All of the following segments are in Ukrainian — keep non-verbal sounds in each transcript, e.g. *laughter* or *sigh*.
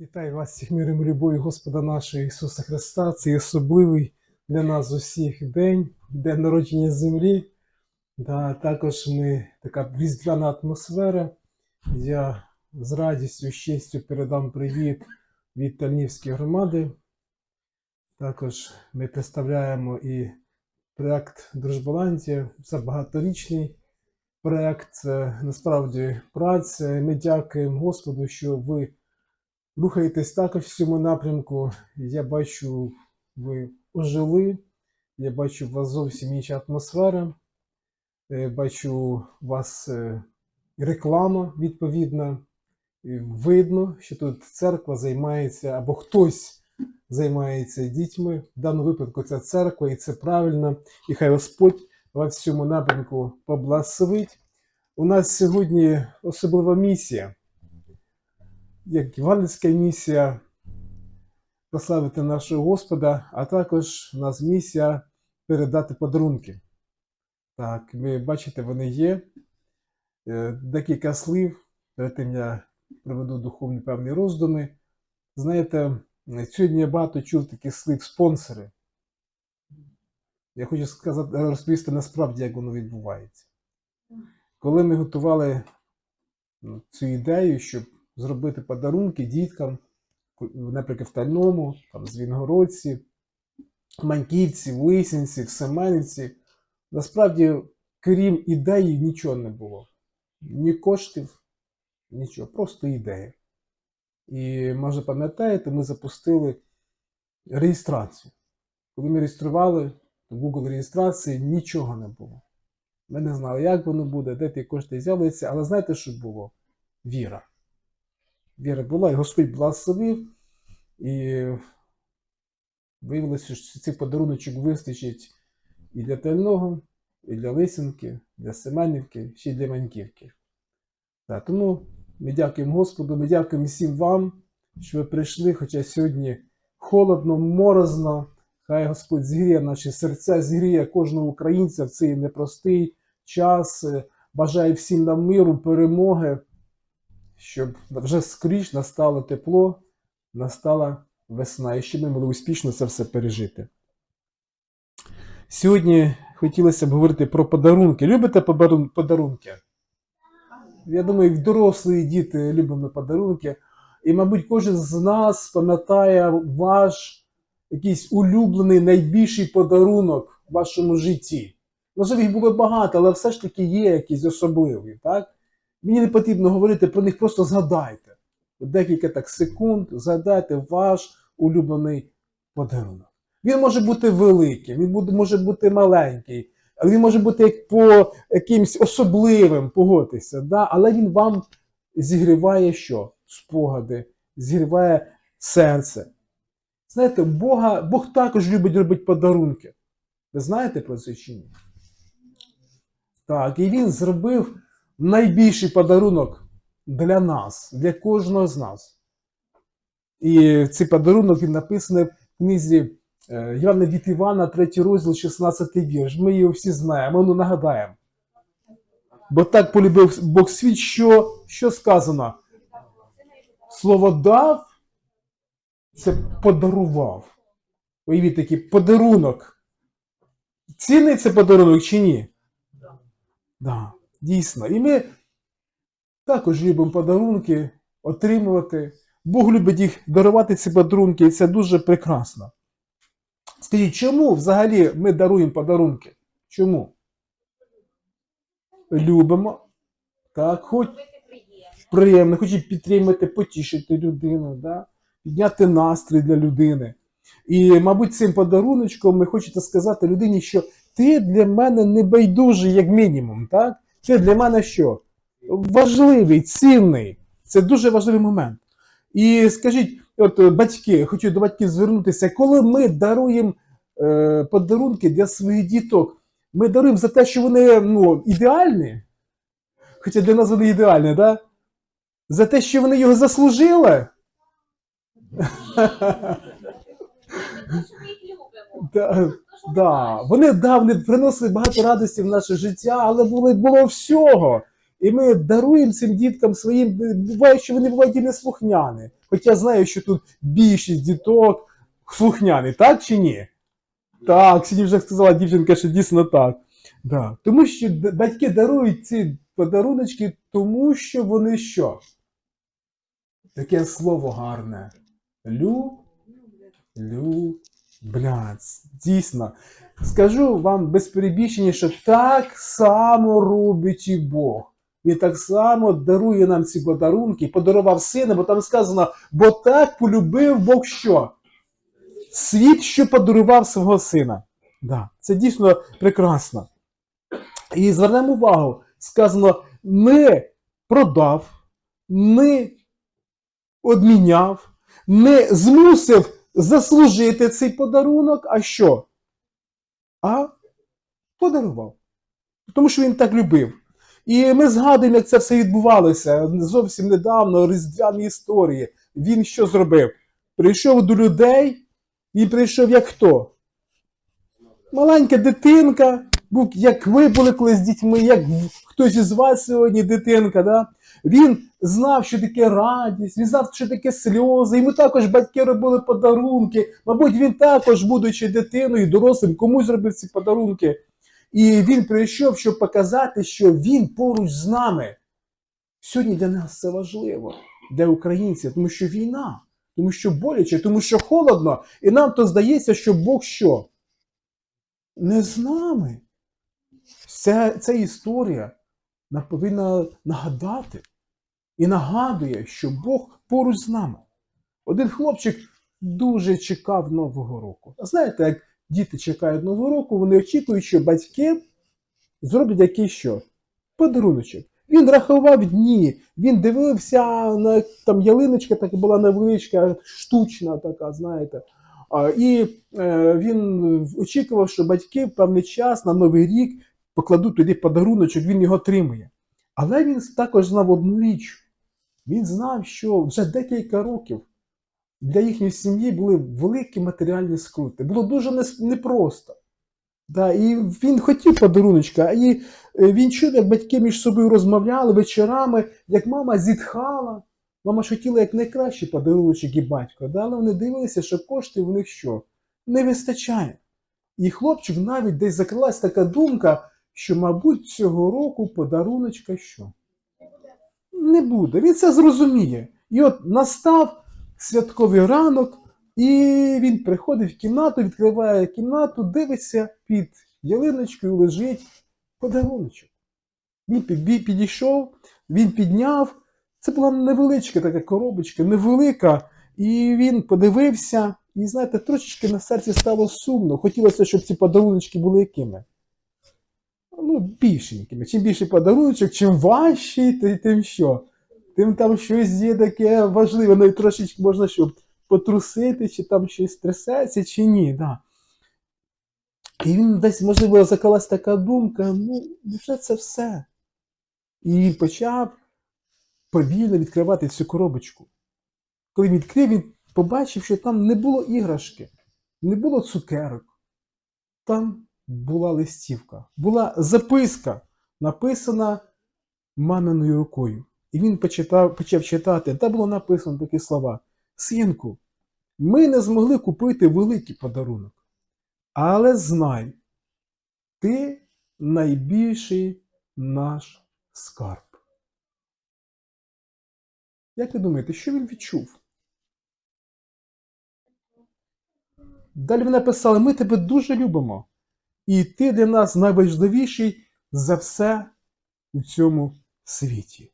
Вітаю вас всіх миром любові Господа нашого Ісуса Христа. Це особливий для нас усіх день, день народження землі. Да, також ми така різдвяна атмосфера. Я з радістю, з честю передам привіт від Тальнівської громади. Також ми представляємо і проект Дружболандія. Це багаторічний проект, це насправді праця. Ми дякуємо Господу, що ви рухаєтесь також в цьому напрямку. Я бачу, ви ожили. Я бачу, у вас зовсім інша атмосфера. Е, Бачу, у вас е, реклама відповідна. Видно, що тут церква займається або хтось займається дітьми. В даному випадку це церква, і це правильно. І хай Господь вас в цьому напрямку поблагословить. У нас сьогодні особлива місія як євангельська місія прославити нашого Господа, а також у нас місія передати подарунки. Так, ви бачите, вони є. Е, Декілька слів, перед тим я проведу духовні певні роздуми. Знаєте, сьогодні я багато чув таких слів спонсори. Я хочу сказати, розповісти насправді, як воно відбувається. Коли ми готували ну, цю ідею, щоб зробити подарунки діткам, наприклад, в Тальному, там, Звінгородці, Маньківці, Лисінці, в Семенівці. Насправді, крім ідеї, нічого не було. Ні коштів, нічого, просто ідея. І, може, пам'ятаєте, ми запустили реєстрацію. Коли ми реєстрували, в Google реєстрації нічого не було. Ми не знали, як воно буде, де ті кошти з'являться, але знаєте, що було? Віра віра була, і Господь благословив, і виявилося, що цей подаруночок вистачить і для Тельного, і для Лисенки, для Семенівки, ще й для Маньківки. Так, тому ми дякуємо Господу, ми дякуємо всім вам, що ви прийшли, хоча сьогодні холодно, морозно. Хай Господь зігріє наші серця, зігріє кожного українця в цей непростий час. Бажаю всім нам миру, перемоги щоб вже скоріш настало тепло, настала весна, і щоб ми могли успішно це все пережити. Сьогодні хотілося б говорити про подарунки. Любите подарунки? Я думаю, дорослі діти любимо подарунки. І, мабуть, кожен з нас пам'ятає ваш якийсь улюблений найбільший подарунок в вашому житті. Можливо, їх було багато, але все ж таки є якісь особливі, так? Мені не потрібно говорити про них, просто згадайте. Декілька так секунд згадайте ваш улюблений подарунок. Він може бути великий, він може бути маленький, але він може бути як по якимсь особливим, погодьтеся, да? але він вам зігріває що? Спогади, зігріває серце. Знаєте, Бога, Бог також любить робити подарунки. Ви знаєте про це чи ні? Так, і він зробив найбільший подарунок для нас, для кожного з нас. І цей подарунок він написаний в книзі е, Івана від Івана, 3 розділ, 16 вірш. Ми його всі знаємо, ну нагадаємо. Бо так полюбив Бог світ, що, що сказано? Слово дав це подарував. Уявіть такий подарунок. Цінний це подарунок чи ні? Да, дійсно. І ми також любимо подарунки отримувати. Бог любить їх дарувати ці подарунки, і це дуже прекрасно. Скажіть, чому взагалі ми даруємо подарунки? Чому? Любимо. Так, хоч приємно, хочуть підтримати, потішити людину, да? підняти настрій для людини. І, мабуть, цим подаруночком ми хочете сказати людині, що ти для мене не байдужий, як мінімум. так? Ти для мене що? Важливий, цінний. Це дуже важливий момент. І скажіть, от е, батьки, хочу до батьків звернутися, коли ми даруємо е, подарунки для своїх діток, ми даруємо за те, що вони ну, ідеальні. Хоча для нас вони ідеальні. Да? За те, що вони його заслужили. Да, да. Вони да, вони приносили багато радості в наше життя, але було, було всього. І ми даруємо цим діткам своїм, буває, що вони бувають і неслухняні. Хоча я знаю, що тут більшість діток слухняні, так чи ні? Так, сьогодні вже сказала дівчинка, що дійсно так. Да. Тому що батьки дарують ці подаруночки, тому що вони що? Таке слово гарне. Лю, лю, бляц. Дійсно. Скажу вам без що так само робить і Бог. Він так само дарує нам ці подарунки, подарував сина, бо там сказано, бо так полюбив Бог що? Світ, що подарував свого сина. Да, це дійсно прекрасно. І звернемо увагу, сказано, не продав, не обміняв, не змусив заслужити цей подарунок, а що? А подарував. Тому що він так любив. І ми згадуємо, як це все відбувалося зовсім недавно, різдвяні історії. Він що зробив? Прийшов до людей і прийшов як хто? Маленька дитинка, був, як ви були з дітьми, як хтось із вас сьогодні дитинка. Да? Він знав, що таке радість, він знав, що таке сльози. Йому також батьки робили подарунки. Мабуть, він також, будучи дитиною, дорослим, комусь зробив ці подарунки. І він прийшов, щоб показати, що він поруч з нами. Сьогодні для нас це важливо, для українців, тому що війна, тому що боляче, тому що холодно. І нам то здається, що Бог що? Не з нами. Ця, ця історія повинна нагадати і нагадує, що Бог поруч з нами. Один хлопчик дуже чекав Нового року. А знаєте, як діти чекають Нового року, вони очікують, що батьки зроблять якийсь що? Подаруночок. Він рахував дні, він дивився на там ялиночка, така була невеличка, штучна така, знаєте. І е, він очікував, що батьки певний час на Новий рік покладуть туди подаруночок, він його отримує. Але він також знав одну річ. Він знав, що вже декілька років для їхньої сім'ї були великі матеріальні скрути. Було дуже непросто. Да, і він хотів подаруночка, і е, він чув, як батьки між собою розмовляли вечорами, як мама зітхала. Мама ж хотіла як найкращий подаруночок і батько, да, але вони дивилися, що коштів у них що? Не вистачає. І хлопчик навіть десь закрилась така думка, що, мабуть, цього року подаруночка що? Не буде. Він це зрозуміє. І от настав святковий ранок, і він приходить в кімнату, відкриває кімнату, дивиться під ялиночкою лежить подаруночок. Він підійшов, він підняв. Це була невеличка така коробочка, невелика. І він подивився, і знаєте, трошечки на серці стало сумно. Хотілося, щоб ці подаруночки були якими? Ну, більшенькими. Чим більше подаруночок, чим важчий, тим що? Тим там щось є таке важливе, навіть трошечки можна що, потрусити, чи там щось трясеться, чи ні. Да. І він десь, можливо, закалась така думка, ну, вже це все. І він почав повільно відкривати цю коробочку. Коли він відкрив, він побачив, що там не було іграшки, не було цукерок. Там була листівка, була записка, написана маминою рукою. І він почитав, почав читати, та було написано такі слова: Синку, ми не змогли купити великий подарунок. Але знай, ти найбільший наш скарб. Як ви думаєте, що він відчув? Далі вони написали: ми тебе дуже любимо, і ти для нас найважливіший за все у цьому світі.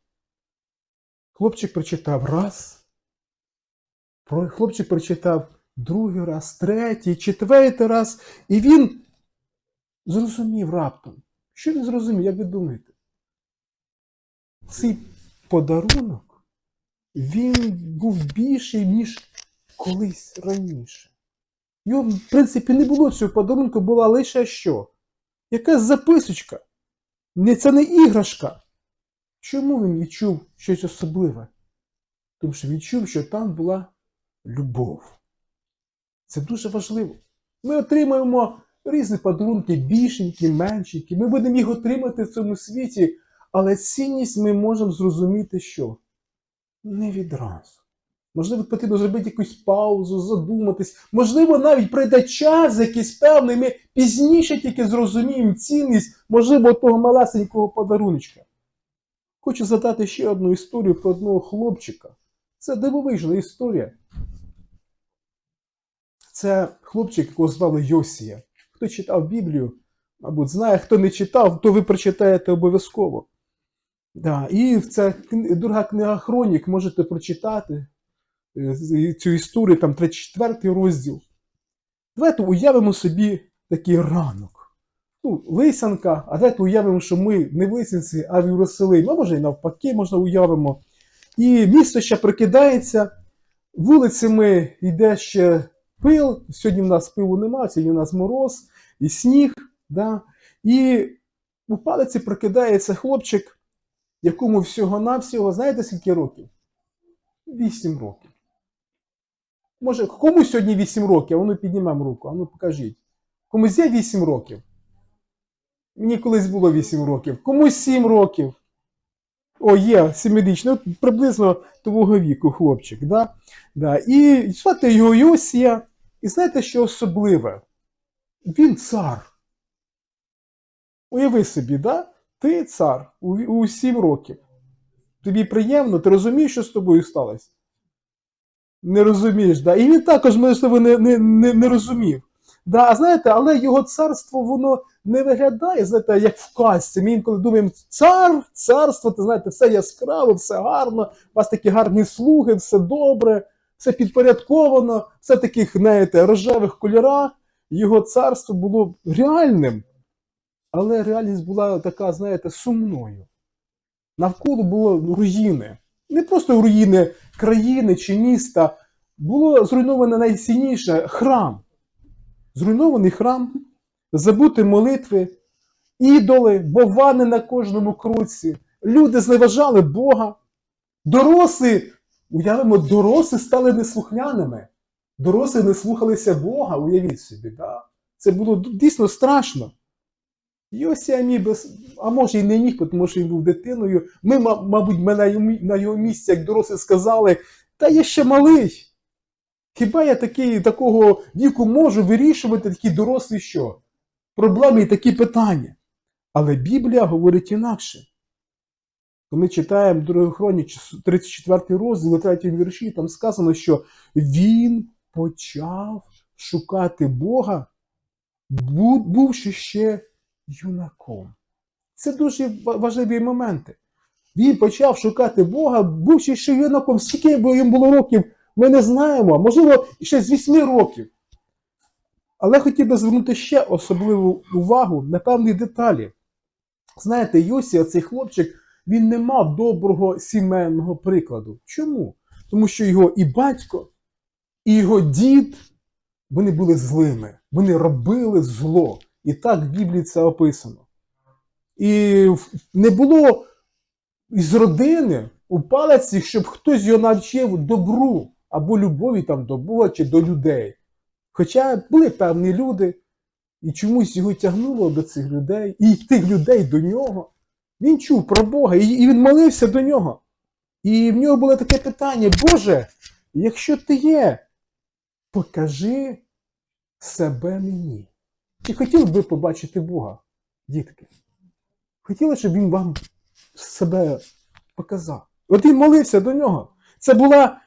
Хлопчик прочитав раз, хлопчик прочитав другий раз, третій, четвертий раз, і він зрозумів раптом. Що він зрозумів, як ви думаєте? Цей подарунок, він був більший, ніж колись раніше. Його, в принципі, не було цього подарунку, була лише що? Якась записочка. Це не іграшка. Чому він відчув щось особливе? Тому що відчув, що там була любов. Це дуже важливо. Ми отримаємо різні подарунки, більшенькі, меншенькі. Ми будемо їх отримати в цьому світі, Але цінність ми можемо зрозуміти, що не відразу. Можливо, потрібно зробити якусь паузу, задуматись. Можливо, навіть прийде час якийсь певний, ми пізніше тільки зрозуміємо цінність, можливо, того малесенького подаруночка. Хочу задати ще одну історію про одного хлопчика. Це дивовижна історія. Це хлопчик, якого звали Йосія. Хто читав Біблію, мабуть, знає, хто не читав, то ви прочитаєте обов'язково. Да. І це друга книга Хронік, можете прочитати цю історію, там 34 розділ. Давайте уявимо собі такий ранок. Ну, лисянка, а давайте уявимо, що ми не в Лисянці, а в Єрусалимі, а може і навпаки, можна уявимо. І місто ще прикидається, вулицями йде ще пил. Сьогодні в нас пилу немає, сьогодні у нас мороз і сніг. Да? І у палиці прокидається хлопчик, якому всього-навсього, знаєте, скільки років? Вісім років. Може, кому сьогодні 8 років? А ну піднімемо руку, а ну покажіть. Комусь є 8 років? Мені колись було 8 років. Комусь 7 років. О, є, семирічний, от приблизно того віку хлопчик. Да? Да. І звати його Йосія. І знаєте, що особливе? Він цар. Уяви собі, да? ти цар у 7 років. Тобі приємно, ти розумієш, що з тобою сталося? Не розумієш, да? І він також, можливо, не, не, не, не розумів. Да, а знаєте, але його царство, воно не виглядає, знаєте, як в казці. Ми інколи думаємо, цар, царство, ти знаєте, все яскраво, все гарно, у вас такі гарні слуги, все добре, все підпорядковано, все таких, знаєте, рожевих кольорах. Його царство було реальним, але реальність була така, знаєте, сумною. Навколо було руїни. Не просто руїни країни чи міста, було зруйновано найцінніше храм. Зруйнований храм, забути молитви, ідоли, бовани на кожному кроці. Люди зневажали Бога. Дорослі, уявимо, дорослі стали неслухняними. Дорослі не слухалися Бога, уявіть собі. Да? Це було дійсно страшно. Йосія міг би, а може і не міг, тому що він був дитиною. Ми, мабуть, ми на його, мі- місці, як дорослі, сказали, та я ще малий. Хіба я такий, такого віку можу вирішувати такі дорослі що? Проблеми і такі питання. Але Біблія говорить інакше. Ми читаємо Другохроні 34 розділ, 3 вірші, там сказано, що він почав шукати Бога, бувши ще юнаком. Це дуже важливі моменти. Він почав шукати Бога, бувши ще юнаком. Скільки йому було років, ми не знаємо. Можливо, ще з 8 років. Але хотів би звернути ще особливу увагу на певні деталі. Знаєте, Йосія, цей хлопчик, він не мав доброго сімейного прикладу. Чому? Тому що його і батько, і його дід, вони були злими, вони робили зло. І так в Біблії це описано. І не було із родини у палиці, щоб хтось його навчив добру або любові там до Бога чи до людей. Хоча були певні люди, і чомусь його тягнуло до цих людей, і тих людей до нього. Він чув про Бога, і він молився до нього. І в нього було таке питання: Боже, якщо ти є, покажи себе мені. Чи хотіли б ви побачити Бога, дітки? Хотіли, щоб він вам себе показав. От він молився до нього. Це була,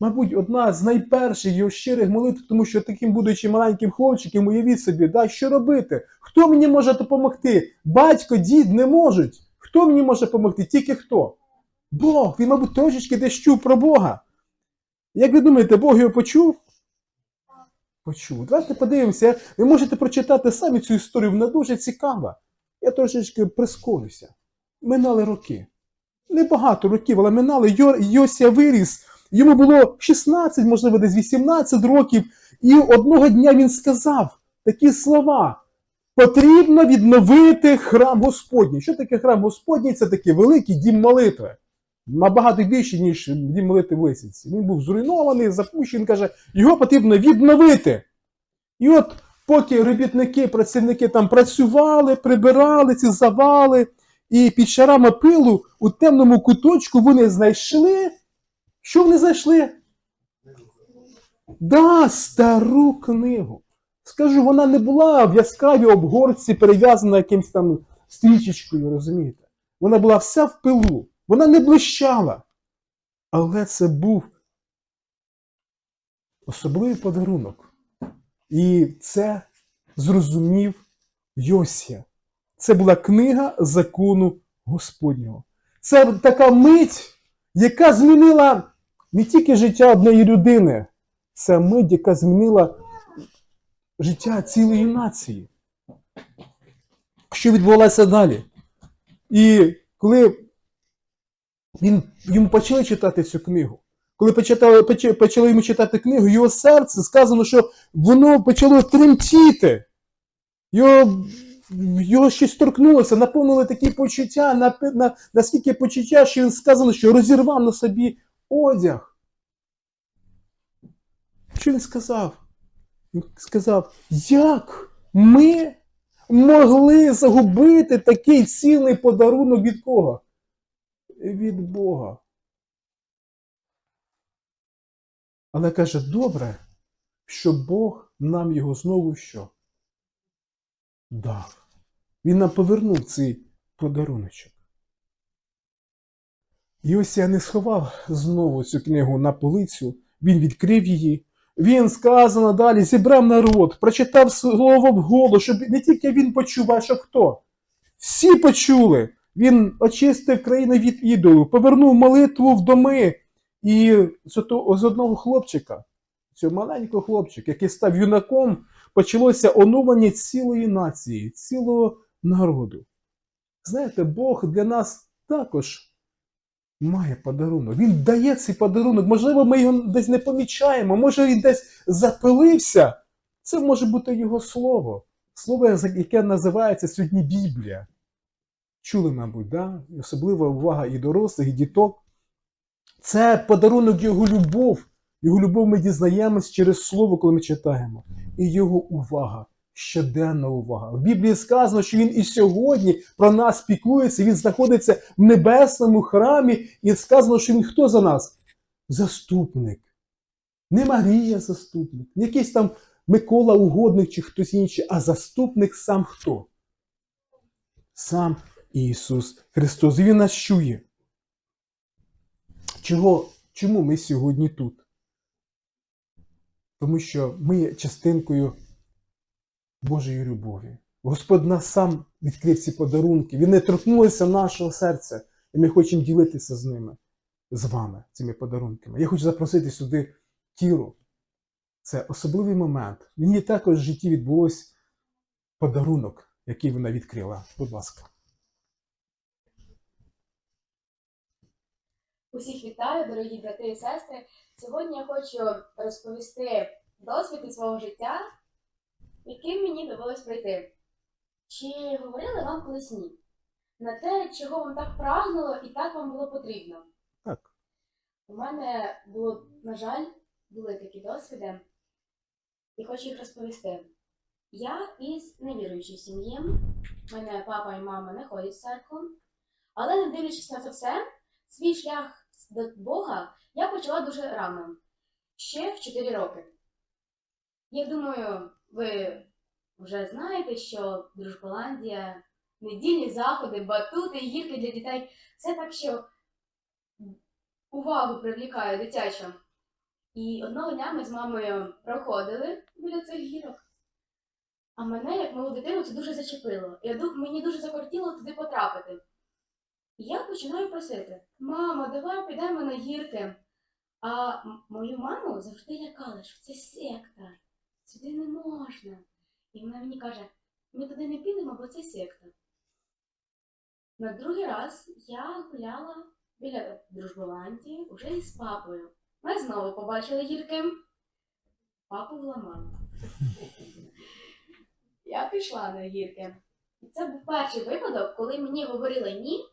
мабуть, одна з найперших його щирих молитв, тому що таким, будучи маленьким хлопчиком, уявіть собі, да, що робити? Хто мені може допомогти? Батько, дід не можуть. Хто мені може допомогти? Тільки хто? Бог. Він, мабуть, трошечки десь чув про Бога. Як ви думаєте, Бог його почув? Почув. Давайте подивимося. Ви можете прочитати самі цю історію, вона дуже цікава. Я трошечки прискорюся. Минали роки. Небагато років, але минали. Йо- Йосія виріс. Йому було 16, можливо, десь 18 років. І одного дня він сказав такі слова: потрібно відновити храм Господній. Що таке храм Господній? Це такий великий дім молитви. Набагато більше, ніж дім молитви в. Він був зруйнований, запущений, каже, його потрібно відновити. І от поки робітники, працівники там працювали, прибирали ці завали, і під шарами пилу у темному куточку вони знайшли. Що вони знайшли? Да, стару книгу. Скажу, вона не була в яскравій обгорці, перев'язана якимсь там стрічечкою, розумієте? Вона була вся в пилу, вона не блищала. Але це був особливий подарунок. І це зрозумів Йосія. Це була книга закону Господнього. Це така мить, яка змінила не тільки життя однієї людини, це мить, яка змінила життя цілої нації. Що відбувалося далі? І коли він, йому почали читати цю книгу, коли почали, почали йому читати книгу, його серце сказано, що воно почало тремтіти. Його, його щось торкнулося, наповнили такі почуття, на, на, наскільки почуття, що він сказано, що розірвав на собі одяг. Що він сказав? Він сказав, як ми могли загубити такий цілий подарунок від кого? Від Бога. Але каже, добре, що Бог нам його знову що? Дав. Він нам повернув цей подаруночок. І ось я не сховав знову цю книгу на полицю, він відкрив її. Він сказано далі, зібрав народ, прочитав слово вголос, щоб не тільки він почув, а що хто. Всі почули. Він очистив країну від ідолу, повернув молитву в доми. І з одного хлопчика, цього маленького хлопчика, який став юнаком, почалося оновлення цілої нації, цілого народу. Знаєте, Бог для нас також має подарунок. Він дає цей подарунок. Можливо, ми його десь не помічаємо, може він десь запилився. Це може бути його слово. Слово, яке називається сьогодні Біблія. Чули, мабуть, да? Особлива увага і дорослих, і діток. Це подарунок його любов. Його любов ми дізнаємось через слово, коли ми читаємо. І його увага, щоденна увага. В Біблії сказано, що він і сьогодні про нас піклується, він знаходиться в небесному храмі, і сказано, що він хто за нас? Заступник. Не Марія заступник, не якийсь там Микола угодник чи хтось інший, а заступник сам хто? Сам Ісус Христос. І Він нас чує. Чого, чому ми сьогодні тут? Тому що ми є частинкою Божої любові. Господь нас сам відкрив ці подарунки. Він не торкнувся нашого серця, і ми хочемо ділитися з ними, з вами, цими подарунками. Я хочу запросити сюди Кіру. Це особливий момент. Ній також в житті відбулось подарунок, який вона відкрила. Будь ласка. Усіх вітаю, дорогі брати і сестри. Сьогодні я хочу розповісти досвід із свого життя, яким мені довелось пройти. Чи говорили вам колись ні? На те, чого вам так прагнуло і так вам було потрібно? Так. У мене було, на жаль, були такі досвіди, і хочу їх розповісти. Я із невіруючої сім'ї, мене папа і мама не ходять в церкву, але не дивлячись на це все, свій шлях до Бога я почала дуже рано, ще в 4 роки. Я думаю, ви вже знаєте, що Дружболандія, недільні заходи, батути, гірки для дітей це так, що увагу привлікає дитяча. І одного дня ми з мамою проходили біля цих гірок. А мене, як малу дитину, це дуже зачепило. Я мені дуже закортіло туди потрапити. І я починаю просити: мамо, давай підемо на гірки. А мою маму завжди лякали, що це секта, сюди не можна. І вона мені каже: ми туди не підемо, бо це секта. На другий раз я гуляла біля Дружболандії уже із папою. Ми знову побачили гірки. Папу вламали. Я пішла на гірки. І це був перший випадок, коли мені говорили ні,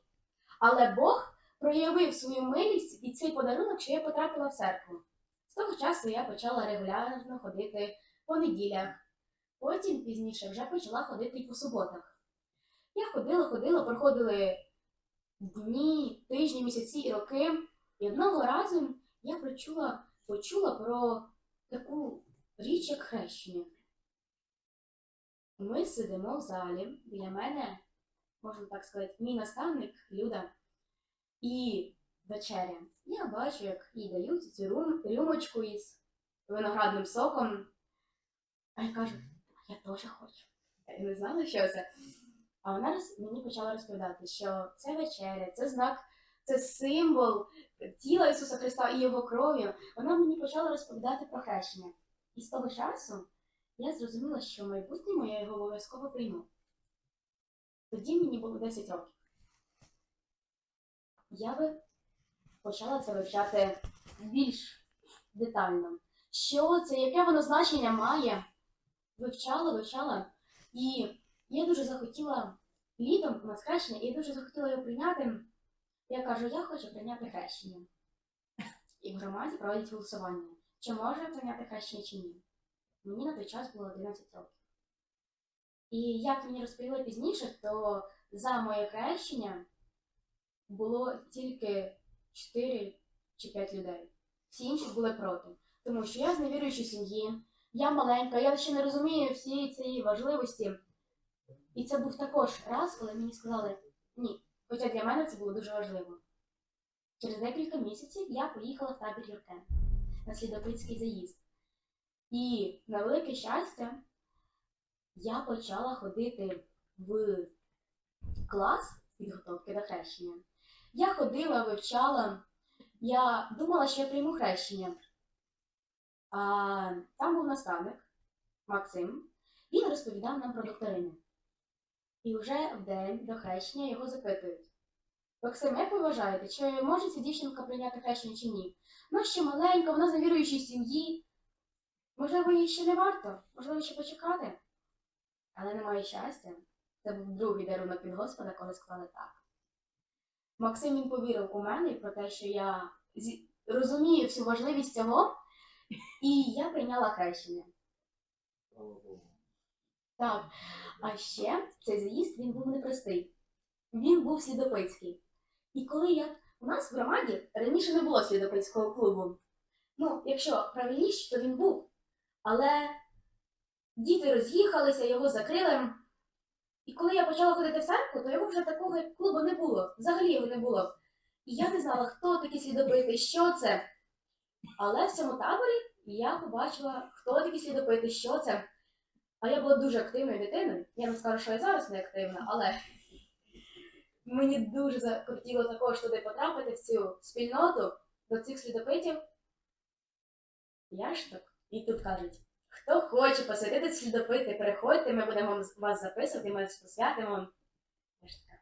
але Бог проявив свою милість і цей подарунок, що я потрапила в церкву. З того часу я почала регулярно ходити по неділях. Потім пізніше вже почала ходити по суботах. Я ходила, ходила, проходили дні, тижні, місяці і роки. І одного разу я почула, почула про таку річ, як хрещення. Ми сидимо в залі, біля мене, можна так сказати, мій наставник Люда, і вечеря. Я бачу, як їй дають цю рюм, рюмочку із виноградним соком. А я кажу, я теж хочу. Я не знала, що це. А вона мені почала розповідати, що це вечеря, це знак, це символ тіла Ісуса Христа і Його крові. Вона мені почала розповідати про хрещення. І з того часу я зрозуміла, що майбутньому я його обов'язково прийму. Тоді мені було 10 років. Я би почала це вивчати більш детально. Що це, яке воно значення має? Вивчала, вивчала. І я дуже захотіла літом у нас хрещення, і я дуже захотіла його прийняти. Я кажу, я хочу прийняти хрещення. І в громаді проводять голосування. Чи можу прийняти хрещення чи ні? Мені на той час було 11 років. І як мені розповіли пізніше, то за моє хрещення було тільки 4 чи 5 людей. Всі інші були проти. Тому що я з невіруючої сім'ї, я маленька, я ще не розумію всієї цієї важливості. І це був також раз, коли мені сказали ні. Хоча для мене це було дуже важливо. Через декілька місяців я поїхала в табір Юркен на слідопитський заїзд. І на велике щастя, я почала ходити в клас підготовки до хрещення. Я ходила, вивчала, я думала, що я прийму хрещення. А там був наставник Максим, він розповідав нам про докторину. І вже в день до хрещення його запитують. Максим, як ви вважаєте, чи може ця дівчинка прийняти хрещення чи ні? Вона ще маленька, вона з невіруючої сім'ї. Можливо, їй ще не варто, можливо, ще почекати. Але немає щастя. Це був другий дарунок від Господа, коли сказали так. Максим він повірив у мене про те, що я розумію всю важливість цього, і я прийняла хрещення. Так. А ще цей заїзд він був непростий. Він був слідопитський. І коли я. У нас в громаді раніше не було слідопитського клубу. Ну, якщо правильніше, то він був. Але діти роз'їхалися, його закрили. І коли я почала ходити в церкву, то його вже такого клубу не було. Взагалі його не було. І я не знала, хто такі слідопити, що це. Але в цьому таборі я побачила, хто такі слідопити, що це. А я була дуже активною дитиною. Я не скажу, що я зараз не активна, але мені дуже захотіло також туди потрапити в цю спільноту до цих слідопитів. Я ж так. І тут кажуть: хто хоче посвятити слідопити, приходьте, ми будемо вас записувати, ми вас посвятимо. Я ж така.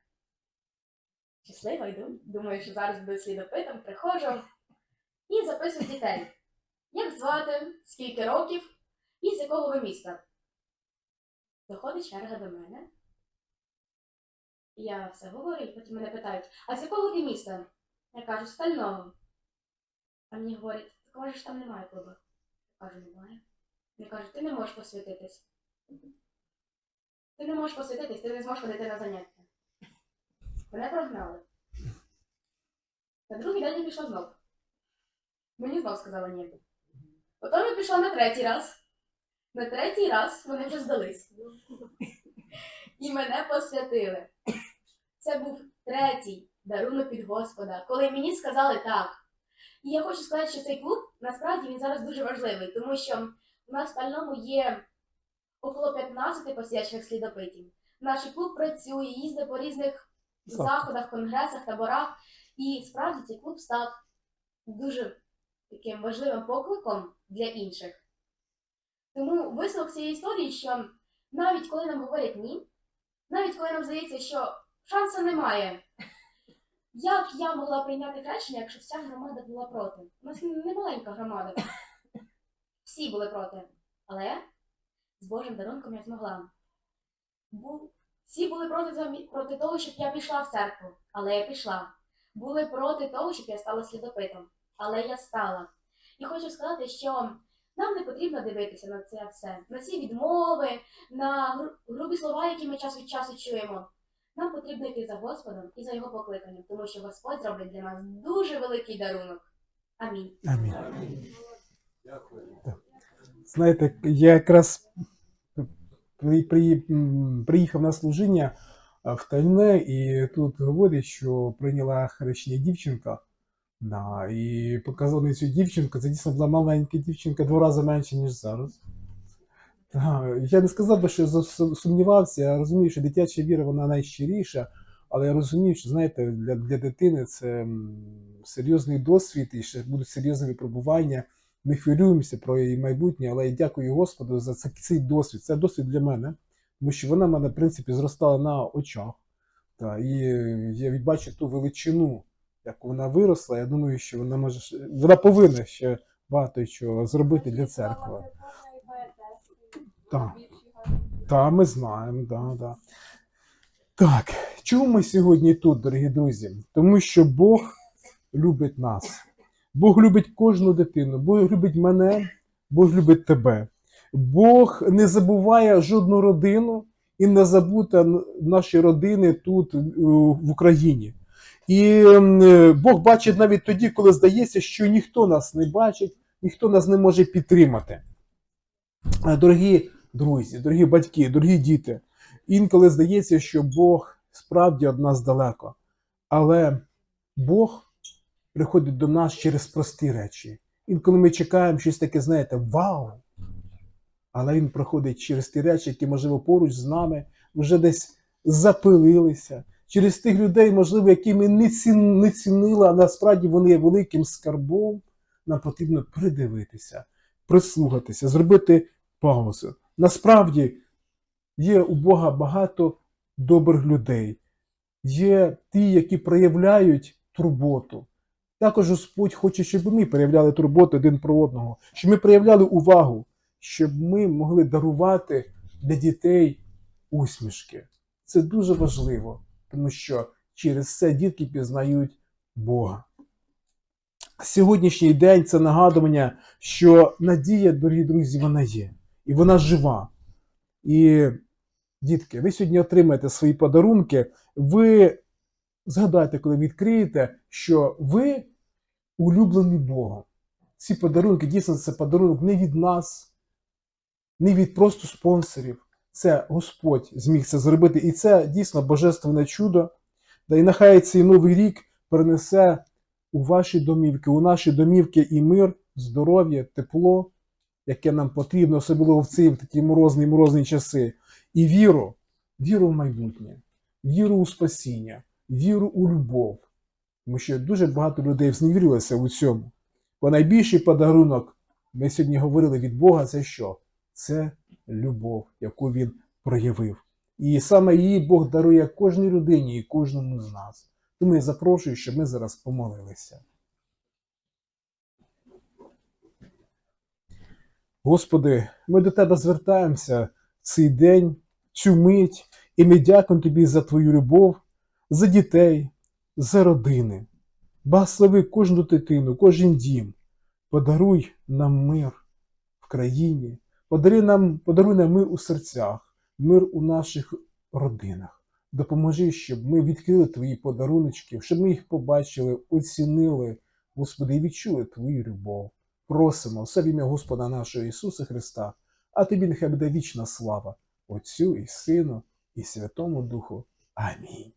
Щаслива йду. Думаю, що зараз буду слідопитом, приходжу і записую дітей. Як звати, скільки років і з якого ви міста. Доходить черга до мене. Я все говорю, і потім мене питають, а з якого ти міста? Я кажу, стального. А мені говорять, такого ж там немає клубу. Я кажу, немає. Вони кажуть, ти не можеш посвятитись. Ти не можеш посвятитись, ти не зможеш ходити на заняття. Мене прогнали. На другий день я пішла знов. Мені знов сказали ні. Потім я пішла на третій раз. На третій раз вони вже здались. І мене посвятили. Це був третій дарунок від Господа, коли мені сказали так. І я хочу сказати, що цей клуб насправді він зараз дуже важливий, тому що у нас в Пальному є около 15 посвячених слідопитів. Наш клуб працює, їздить по різних заходах, конгресах, таборах. І справді цей клуб став дуже таким важливим покликом для інших. Тому висновок цієї історії, що навіть коли нам говорять ні, навіть коли нам здається, що шансу немає, *laughs* як я могла прийняти хрещення, якщо вся громада була проти? У нас не маленька громада. Всі були проти. Але з Божим дарунком я змогла. Бу... Всі були проти, проти того, щоб я пішла в церкву, але я пішла. Були проти того, щоб я стала слідопитом, але я стала. І хочу сказати, що нам не потрібно дивитися на це все, на ці відмови, на грубі слова, які ми час від часу чуємо. Нам потрібно йти за Господом і за його покликанням, тому що Господь зробить для нас дуже великий дарунок. Амінь. Амінь. Так. Знаєте, я якраз при, при, приїхав на служіння а, в Тальне, і тут говорять, що прийняла хрещення дівчинка. Да, і показали цю дівчинку. Це дійсно була маленька дівчинка, два рази менше, ніж зараз. Да, я не сказав би, що сумнівався. Я розумію, що дитяча віра вона найщиріша, але я розумію, що знаєте, для, для дитини це серйозний досвід і ще будуть серйозні випробування. Ми хвилюємося про її майбутнє, але я дякую Господу за цей досвід. Це досвід для мене, тому що вона в мене, в принципі, зростала на очах. Та, і я бачу ту величину, як вона виросла. Я думаю, що вона може вона повинна ще багато чого зробити для церкви. Так. Так, ми знаємо, да, да. Так, чому ми сьогодні тут, дорогі друзі? Тому що Бог любить нас. Бог любить кожну дитину, Бог любить мене, Бог любить тебе. Бог не забуває жодну родину і не забута н- наші родини тут, е, в Україні. І Бог бачить навіть тоді, коли здається, що ніхто нас не бачить, ніхто нас не може підтримати. Дорогі друзі, дорогі батьки, дорогі діти, інколи здається, що Бог справді від нас далеко. Але Бог приходить до нас через прості речі. Інколи ми чекаємо щось таке, знаєте, вау! Але він проходить через ті речі, які, можливо, поруч з нами вже десь запилилися, через тих людей, можливо, які ми не, цін, не цінили, а насправді вони є великим скарбом. Нам потрібно придивитися, прислухатися, зробити паузу. Насправді є у Бога багато добрих людей, є ті, які проявляють турботу. Також Господь хоче, щоб ми проявляли турботу один про одного, щоб ми проявляли увагу, щоб ми могли дарувати для дітей усмішки. Це дуже важливо, тому що через це дітки пізнають Бога. Сьогоднішній день це нагадування, що надія, дорогі друзі, вона є, і вона жива. І, дітки, ви сьогодні отримаєте свої подарунки. Ви згадайте, коли відкриєте, що ви улюблені Богом. Ці подарунки, дійсно, це подарунок не від нас, не від просто спонсорів. Це Господь зміг це зробити. І це дійсно божественне чудо. Да і нехай цей новий рік принесе у ваші домівки, у наші домівки і мир, здоров'я, тепло, яке нам потрібно, особливо в ці такі морозні морозні часи. І віру, віру в майбутнє, віру у спасіння, віру у любов. Тому що дуже багато людей зневірилося у цьому. Бо найбільший подарунок, ми сьогодні говорили від Бога, це що? Це любов, яку він проявив. І саме її Бог дарує кожній людині і кожному з нас. Тому я запрошую, щоб ми зараз помолилися. Господи, ми до Тебе звертаємося цей день, цю мить, і ми дякуємо Тобі за Твою любов, за дітей, за родини. Благослови кожну дитину, кожен дім. Подаруй нам мир в країні, подаруй нам, подаруй нам мир у серцях, мир у наших родинах. Допоможи, щоб ми відкрили Твої подаруночки, щоб ми їх побачили, оцінили, Господи, і відчули Твою любов. Просимо все в ім'я Господа нашого Ісуса Христа, а тобі нехай буде вічна слава Отцю і Сину, і Святому Духу. Амінь.